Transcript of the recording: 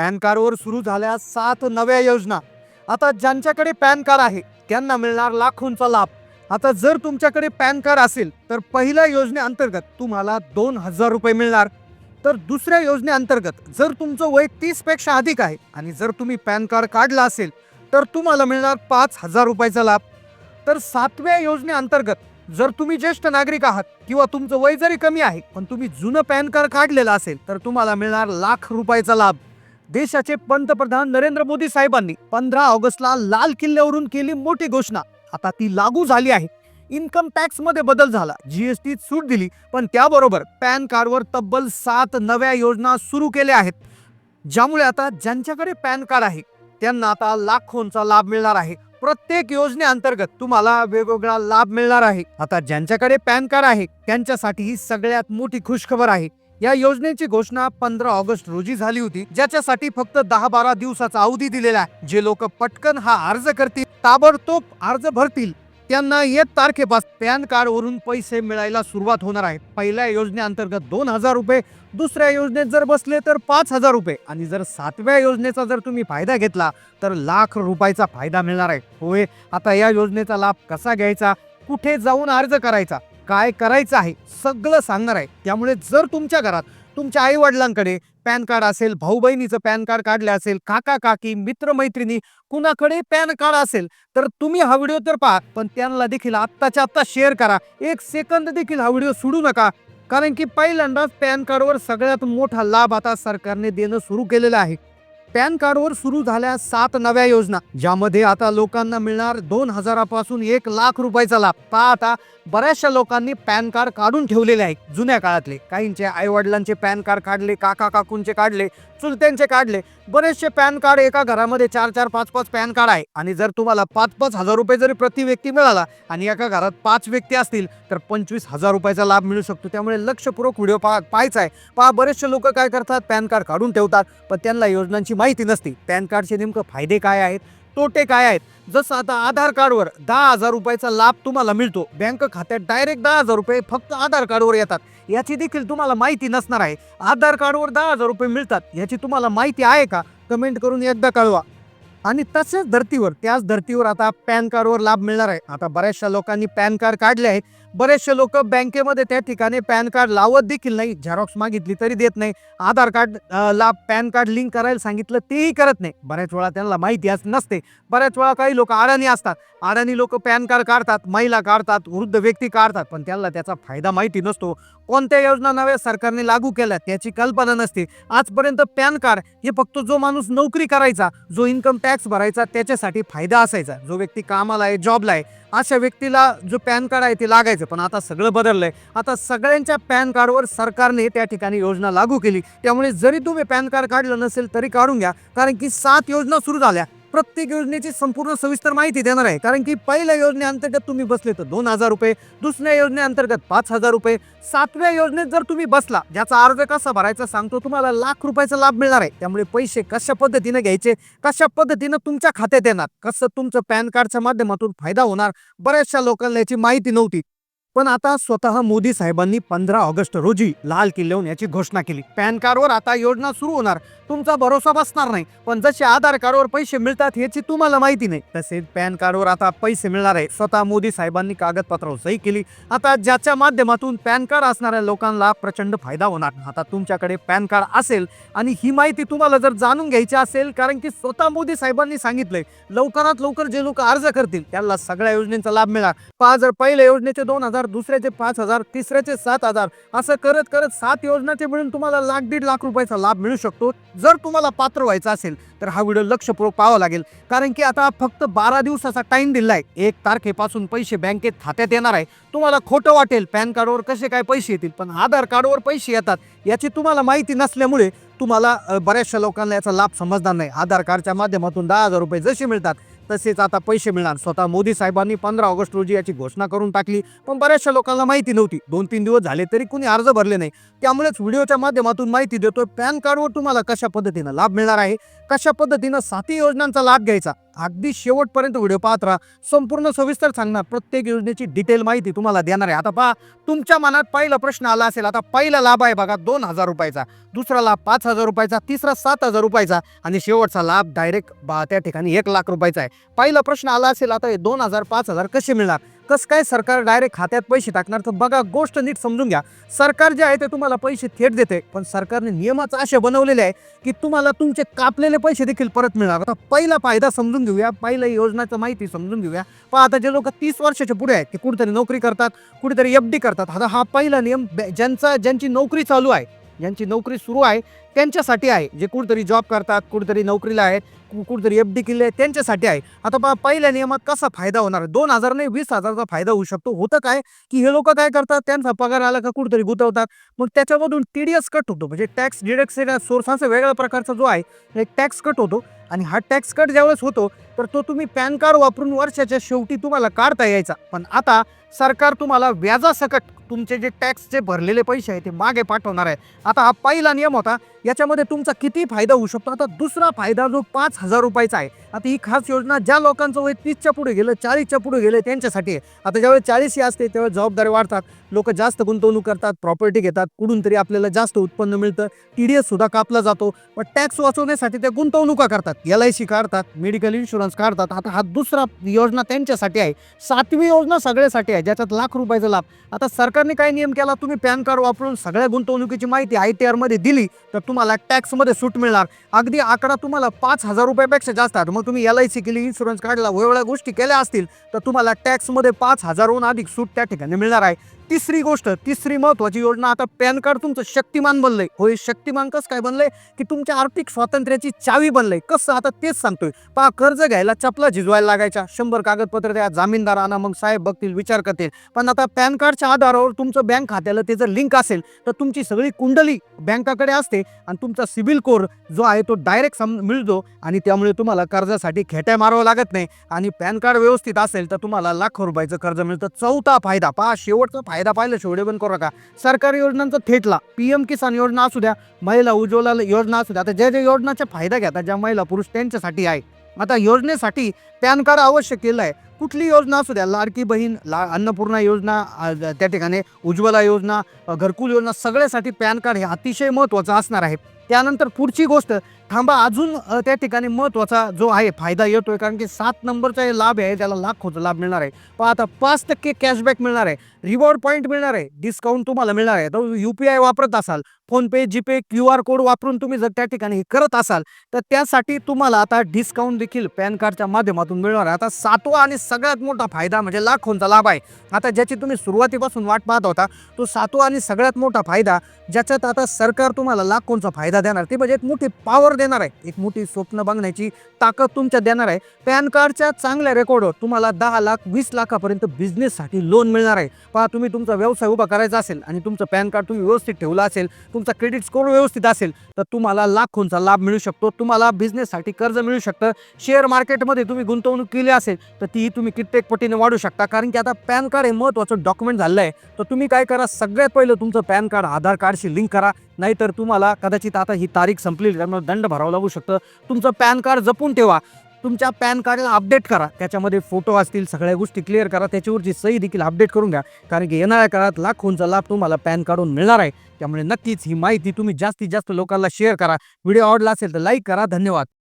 Pan कार्डवर सुरू झाल्या सात नव्या योजना. आता ज्यांच्याकडे पॅन कार्ड आहे त्यांना मिळणार लाखोंचा लाभ. आता जर तुमच्याकडे पॅन कार्ड असेल तर पहिल्या योजनेअंतर्गत तुम्हाला दोन हजार रुपये मिळणार. तर दुसऱ्या योजनेअंतर्गत जर तुमचं वय तीसपेक्षा अधिक आहे आणि जर तुम्ही पॅन कार्ड काढला असेल तर तुम्हाला मिळणार पाच हजार रुपयाचा लाभ. तर सातव्या योजनेअंतर्गत जर तुम्ही ज्येष्ठ नागरिक आहात किंवा तुमचं वय जरी कमी आहे पण तुम्ही जुनं पॅन कार्ड काढलेलं असेल तर तुम्हाला मिळणार लाख रुपयाचा लाभ. देशाचे पंतप्रधान नरेंद्र मोदी साहेबांनी पंधरा ऑगस्टला लाल किल्ल्यावरून केली मोठी घोषणा. आता ती लागू झाली आहे. इन्कम टॅक्समध्ये बदल झाला. जीएसटी सूट दिली. पण त्याबरोबर पॅन कार्डवर तब्बल सात नव्या योजना सुरू केल्या आहेत. ज्यामुळे आता ज्यांच्याकडे पॅन कार्ड आहे त्यांना आता लाखोंचा लाभ मिळणार आहे. प्रत्येक योजनेअंतर्गत तुम्हाला वेगवेगळा लाभ मिळणार आहे. आता ज्यांच्याकडे पॅन कार्ड आहे त्यांच्यासाठी ही सगळ्यात मोठी खुशखबर आहे. या योजनेची घोषणा पंधरा ऑगस्ट रोजी झाली होती ज्याच्यासाठी फक्त दहा बारा दिवसाचा अवधी दिलेला आहे. जे लोक पटकन हा अर्ज करतील ताबडतोब अर्ज भरतील. त्यांना येत तारखेपासून पॅन कार्ड वरून पैसे मिळायला सुरुवात होणार आहे. पहिल्या योजनेअंतर्गत दोन हजार रुपये दुसऱ्या योजनेत जर बसले तर पाच हजार रुपये. आणि जर सातव्या योजनेचा जर तुम्ही फायदा घेतला तर लाख रुपयाचा फायदा मिळणार आहे. होय आता या योजनेचा लाभ कसा घ्यायचा? कुठे जाऊन अर्ज करायचा? काय करायचं आहे सगळं सांगणार आहे. त्यामुळे जर तुमच्या घरात तुमच्या आई वडिलांकडे पॅन कार्ड असेल भाऊ बहिणीचं पॅन कार्ड काढलं असेल काका काकी मित्रमैत्रिणी कुणाकडे पॅन कार्ड असेल तर तुम्ही हा व्हिडिओ तर पहा पण त्यांना देखील आत्ताच्या आत्ता शेअर करा. एक सेकंद देखील हा व्हिडिओ सोडू नका. कारण की पहिल्यांदाच पॅन कार्डवर सगळ्यात मोठा लाभ आता सरकारने देणं सुरू केलेलं आहे. पॅन कार्डवर सुरू झाल्या सात नव्या योजना ज्यामध्ये आता लोकांना मिळणार दोन हजारापासून एक लाख रुपयाचा लाभ. पहा आता बऱ्याचशा लोकांनी पॅन कार्ड काढून ठेवलेले आहे जुन्या काळातले. काहींचे आई वडिलांचे पॅन कार्ड काढले काका काकूंचे काढले चुलत्यांचे काढले. बरेचसे पॅन कार्ड एका घरामध्ये चार चार पाच पाच पॅन कार्ड आहे. आणि जर तुम्हाला पाच पाच हजार रुपये जरी प्रति व्यक्ती मिळाला आणि एका घरात पाच व्यक्ती असतील तर पंचवीस हजार रुपयाचा लाभ मिळू शकतो. त्यामुळे लक्षपूर्वक व्हिडिओ पाहायचा आहे. पहा बरेचसे लोक काय करतात? पॅन कार्ड काढून ठेवतात. पण त्यांना योजनांची माहिती नसते. पॅन कार्डचे नेमकं फायदे काय आहेत? तोटे काय आहेत? जसं आता आधार कार्डवर दहा हजार रुपयाचा लाभ तुम्हाला मिळतो. बँक खात्यात डायरेक्ट दहा हजार रुपये फक्त आधार कार्डवर येतात. याची देखील तुम्हाला माहिती नसणार आहे. आधार कार्डवर दहा हजार रुपये मिळतात. याची तुम्हाला माहिती आहे का? कमेंट करून एकदा कळवा. आणि तसेच धर्तीवर त्याच धर्तीवर आता पॅन कार्डवर लाभ मिळणार आहे. आता बऱ्याचशा लोकांनी पॅन कार्ड काढले आहेत बरेचसे लोक बँकेमध्ये त्या ठिकाणी पॅन कार्ड लावत देखील नाही झेरॉक्स मागितली तरी देत नाही. आधार कार्ड ला पॅन कार्ड लिंक करायला सांगितलं तेही करत नाही. बऱ्याच वेळा त्यांना माहिती अस नसते. बऱ्याच वेळा काही लोक अडाणी असतात. अडाणी लोक पॅन कार्ड काढतात महिला काढतात वृद्ध व्यक्ती काढतात पण त्यांना त्याचा फायदा माहिती नसतो. कोणत्या योजना नव्या सरकारने लागू केल्या त्याची कल्पना नसते. आजपर्यंत पॅन कार्ड हे फक्त जो माणूस नोकरी करायचा जो इन्कम टॅक्स भरायचा त्याच्यासाठी फायदा असायचा. जो व्यक्ती कामाला आहे जॉबला आहे अशा व्यक्तीला जो पॅन कार्ड आहे ते लागायचं. पण आता सगळं बदललंय. आता सगळ्यांच्या पॅन कार्डवर सरकारने त्या ठिकाणी योजना लागू केली. त्यामुळे जरी तुम्ही पॅन कार्ड काढलं नसेल तरी काढून घ्या. कारण की सात योजना सुरू झाल्या. प्रत्येक योजनेची संपूर्ण सविस्तर माहिती देणार आहे. कारण की पहिल्या योजनेअंतर्गत तुम्ही बसले तर दोन हजार रुपये दुसऱ्या योजनेअंतर्गत पाच हजार रुपये सातव्या योजनेत जर तुम्ही बसला ज्याचा अर्ज कसा भरायचा सांगतो तुम्हाला लाख रुपयाचा लाभ मिळणार आहे. त्यामुळे पैसे कशा पद्धतीने घ्यायचे कशा पद्धतीनं तुमच्या खात्यात येणार कसं तुमचं पॅन कार्डच्या माध्यमातून फायदा होणार बऱ्याचशा लोकांना याची माहिती नव्हती. पण आता स्वतः मोदी साहेबांनी पंधरा ऑगस्ट रोजी लाल किल्ल्याहून याची घोषणा केली. पॅन कार्डवर आता योजना सुरू होणार. तुमचा भरोसा बसणार नाही. पण जसे आधार कार्डवर पैसे मिळतात याची तुम्हाला माहिती नाही. तसेच पॅन कार्डवर आता पैसे मिळणार आहे. स्वतः मोदी साहेबांनी कागदपत्रावर सही केली. आता ज्याच्या माध्यमातून पॅन कार्ड असणाऱ्या लोकांना प्रचंड फायदा होणार. आता तुमच्याकडे पॅन कार्ड असेल आणि ही माहिती तुम्हाला जर जाणून घ्यायची असेल कारण की स्वतः मोदी साहेबांनी सांगितलंय लवकरात लवकर जे लोक अर्ज करतील त्यांना सगळ्या योजनेचा लाभ मिळणार. पाच हजार पहिल्या योजनेचे दोन हजार दुसऱ्याचे पाच हजार तिसऱ्याचे सात हजार असं करत करत सात योजनाचे मिळून तुम्हाला लाख दीड लाख रुपयाचा लाभ मिळू शकतो. जर तुम्हाला पात्र व्हायचं असेल तर हा व्हिडिओ लक्षपूर्वक पाहावा लागेल. कारण की आता फक्त बारा दिवसाचा टाइम दिला आहे एक तारखेपासून पैसे बँकेत खात्यात येणार आहे. तुम्हाला खोटं वाटेल पॅन कार्डवर कसे काय पैसे येतील पण आधार कार्डवर पैसे येतात याची तुम्हाला माहिती नसल्यामुळे तुम्हाला बऱ्याचशा लोकांना याचा लाभ समजणार नाही. आधार कार्डच्या माध्यमातून दहा हजार रुपये जसे मिळतात तसेच आता पैसे मिळणार. स्वतः मोदी साहेबांनी पंधरा ऑगस्ट रोजी याची घोषणा करून टाकली. पण बऱ्याचशा लोकांना माहिती नव्हती. दोन तीन दिवस झाले तरी कुणी अर्ज भरले नाही. त्यामुळेच व्हिडिओच्या माध्यमातून माहिती देतोय पॅन कार्डवर तुम्हाला कशा पद्धतीनं लाभ मिळणार आहे? कशा पद्धतीनं साती योजनांचा लाभ घ्यायचा? अगदी शेवटपर्यंत व्हिडिओ पाहत राहा. संपूर्ण सविस्तर सांगणार प्रत्येक योजनेची डिटेल माहिती तुम्हाला देणार आहे. आता पहा तुमच्या मनात पहिला प्रश्न आला असेल. आता पहिला लाभ आहे बघा दोन हजार रुपयाचा. दुसरा लाभ पाच हजार रुपयाचा तिसरा सात हजार रुपयाचा आणि शेवटचा लाभ डायरेक्ट बा त्या ठिकाणी एक लाख रुपयाचा आहे. पहिला प्रश्न आला असेल आता हे दोन हजार पाच हजार कसे मिळणार? कसं काय सरकार डायरेक्ट खात्यात पैसे टाकणार? तर बघा गोष्ट नीट समजून घ्या. सरकार जे आहे ते तुम्हाला पैसे थेट देते पण सरकारने नियमाचं असे बनवलेले आहे की तुम्हाला तुमचे कापलेले पैसे देखील परत मिळणार. आता पहिला फायदा समजून घेऊया पहिल्या योजनाचं माहिती समजून घेऊया. पण आता जे लोक तीस वर्षाच्या पुढे आहेत ते कुठेतरी नोकरी करतात कुठेतरी एफ डी करतात. आता हा पहिला नियम ज्यांचा ज्यांची नोकरी चालू आहे ज्यांची नोकरी सुरू आहे त्यांच्यासाठी आहे. जे कुठेतरी जॉब करतात कुठेतरी नोकरीला आहेत कुठेतरी एफ डी केले आहे त्यांच्यासाठी आहे. आता पहा पहिल्या नियमात कसा फायदा होणार? दोन हजार नाही वीस हजारचा फायदा होऊ शकतो. होतं काय? की हे लोक काय करतात? त्यांचा पगार आला का कुठेतरी गुंतवतात. मग त्याच्यामधून टी डी एस कट होतो. म्हणजे टॅक्स डिडक्शन सोर्साचा वेगळ्या प्रकारचा जो आहे एक टॅक्स कट होतो. आणि हा टॅक्स कट ज्यावेळेस होतो तर तो तुम्ही पॅन कार्ड वापरून वर्षाच्या शेवटी तुम्हाला काढता यायचा. पण आता सरकार तुम्हाला व्याजासकट तुमचे जे टॅक्सचे भरलेले पैसे आहे ते मागे पाठवणार आहे. आता हा पहिला नियम होता. याच्यामध्ये तुमचा किती फायदा होऊ शकतो? आता दुसरा फायदा जो पाच हजार रुपयाचा आहे. आता ही खास योजना ज्या लोकांचं वय तीसच्या पुढे गेलं चाळीसच्या पुढे गेलं त्यांच्यासाठी आहे. आता ज्यावेळेस चाळीस ही असते त्यावेळेस जबाबदारी वाढतात. लोक जास्त गुंतवणूक करतात प्रॉपर्टी घेतात. कुठून तरी आपल्याला जास्त उत्पन्न मिळतं. टी डी एस सुद्धा कापला जातो. पण टॅक्स वाचवण्यासाठी ते गुंतवणुका करतात. एल आय सी काढतात मेडिकल इन्शुरन्स काढतात. आता हा दुसरा योजना त्यांच्यासाठी आहे. सातवी योजना सगळ्यासाठी आहे. ज्याच्यात लाख रुपयाचा लाभ. आता सरकारने काय नियम केला? तुम्ही पॅन कार्ड वापरून सगळ्या गुंतवणुकीची माहिती आय टी आरमध्ये दिली तर तुम्हाला टॅक्समध्ये सूट मिळणार. अगदी आकडा तुम्हाला पाच हजार रुपयापेक्षा जास्त आहे मग तुम्ही एल आय सी केली इन्शुरन्स काढला वेगवेगळ्या गोष्टी केल्या असतील तर तुम्हाला टॅक्समध्ये पाच हजारहून अधिक सूट त्या ठिकाणी मिळणार आहे. तिसरी गोष्ट तिसरी महत्वाची योजना आता पॅन कार्ड तुमचं शक्तिमान बनलंय. होय शक्तिमान कसं काय बनलंय? की तुमच्या आर्थिक स्वातंत्र्याची चावी बनलंय. कसं आता तेच सांगतोय. पहा कर्ज घ्यायला चपला झिजवायला लागायच्या. शंभर कागदपत्र द्या जामीनदार आणा मग साहेब बघतील विचार करतील. पण आता पॅन कार्डच्या आधारावर तुमचं बँक खात्याला ते जर लिंक असेल तर तुमची सगळी कुंडली बँकाकडे असते आणि तुमचा सिबिल कोर जो आहे तो डायरेक्ट सम मिळतो आणि त्यामुळे तुम्हाला कर्जासाठी खेट्या मारावं लागत नाही. आणि पॅन कार्ड व्यवस्थित असेल तर तुम्हाला लाखो रुपयाचं कर्ज मिळतं. चौथा फायदा पहा शेवटचा फायदा. पाहिलं शेवडे बंद करू नका. सरकारी योजनांचा थेटला. पी एम किसान योजना असू द्या महिला उज्ज्वला योजना असू द्या. आता ज्या ज्या योजनाचा फायदा घेतात ज्या महिला पुरुष त्यांच्यासाठी आहे. आता योजनेसाठी पॅन कार्ड आवश्यक केलं आहे. कुठली योजना असू द्या लाडकी बहीण ला अन्नपूर्णा योजना त्या ठिकाणी उज्ज्वला योजना घरकुल योजना सगळ्यासाठी पॅन कार्ड हे अतिशय महत्त्वाचं असणार आहे. त्यानंतर पुढची गोष्ट थांबा अजून त्या ठिकाणी महत्त्वाचा जो आहे फायदा येतोय कारण की सात नंबरचा हे लाभ आहे त्याला लाखोचा लाभ मिळणार आहे. पण आता पाच टक्के कॅशबॅक मिळणार आहे रिवॉर्ड पॉईंट मिळणार आहे डिस्काउंट तुम्हाला मिळणार आहे. तर यू पी आय वापरत असाल PhonePe GPay Q R code वापरून तुम्ही जर त्या ठिकाणी हे करत असाल तर त्यासाठी तुम्हाला आता डिस्काउंट देखील पॅन कार्डच्या माध्यमातून मिळणार आहे. आता सातवा आणि सगळ्यात मोठा फायदा म्हणजे लाखोंचा लाभ आहे. आता ज्याची तुम्ही सुरुवातीपासून वाट पाहत होता तो सातवा आणि सगळ्यात मोठा फायदा ज्याच्यात आता सरकार तुम्हाला लाखोंचा फायदा देणार. ती म्हणजे एक मोठी पॉवर देणार आहे. एक मोठी स्वप्न बघण्याची ताकद तुमच्या देणार आहे. पॅन कार्डच्या चांगल्या रेकॉर्डवर तुम्हाला दहा लाख वीस लाखापर्यंत बिझनेससाठी लोन मिळणार आहे. पहा तुम्ही तुमचा व्यवसाय उभा करायचा असेल आणि तुमचं पॅन कार्ड तुम्ही व्यवस्थित ठेवलं असेल तुमचा क्रेडिट स्कोअर व्यवस्थित असेल तर तुम्हाला लाखोंचा लाभ मिळू शकतो. तुम्हाला बिझनेससाठी कर्ज मिळू शकतं. शेअर मार्केटमध्ये तुम्ही गुंतवणूक केली असेल तर ती तुम्ही कित्येक पटीने वाढू शकता. कारण की आता पॅन कार्ड हे महत्त्वाचं डॉक्युमेंट झालं आहे तर तुम्ही काय करा सगळ्यात पहिलं तुमचं पॅन कार्ड आधार कार्डशी लिंक करा. नाहीतर तुम्हाला कदाचित आता ही तारीख संपलेली त्यामुळे दंड भरावं लागू शकतं. तुमचं पॅन कार्ड जपून ठेवा. तुमच्या पॅन कार्डला अपडेट करा. त्याच्यामध्ये फोटो असतील सगळ्या गोष्टी क्लिअर करा. त्याच्यावरची सही देखील अपडेट करून घ्या. कारण की येणाऱ्या काळात लाखोंचा लाभ तुम्हाला पॅन कार्डून मिळणार आहे. त्यामुळे नक्कीच ही माहिती तुम्ही जास्तीत जास्त लोकांना शेअर करा. व्हिडिओ आवडला असेल तर लाईक करा. धन्यवाद.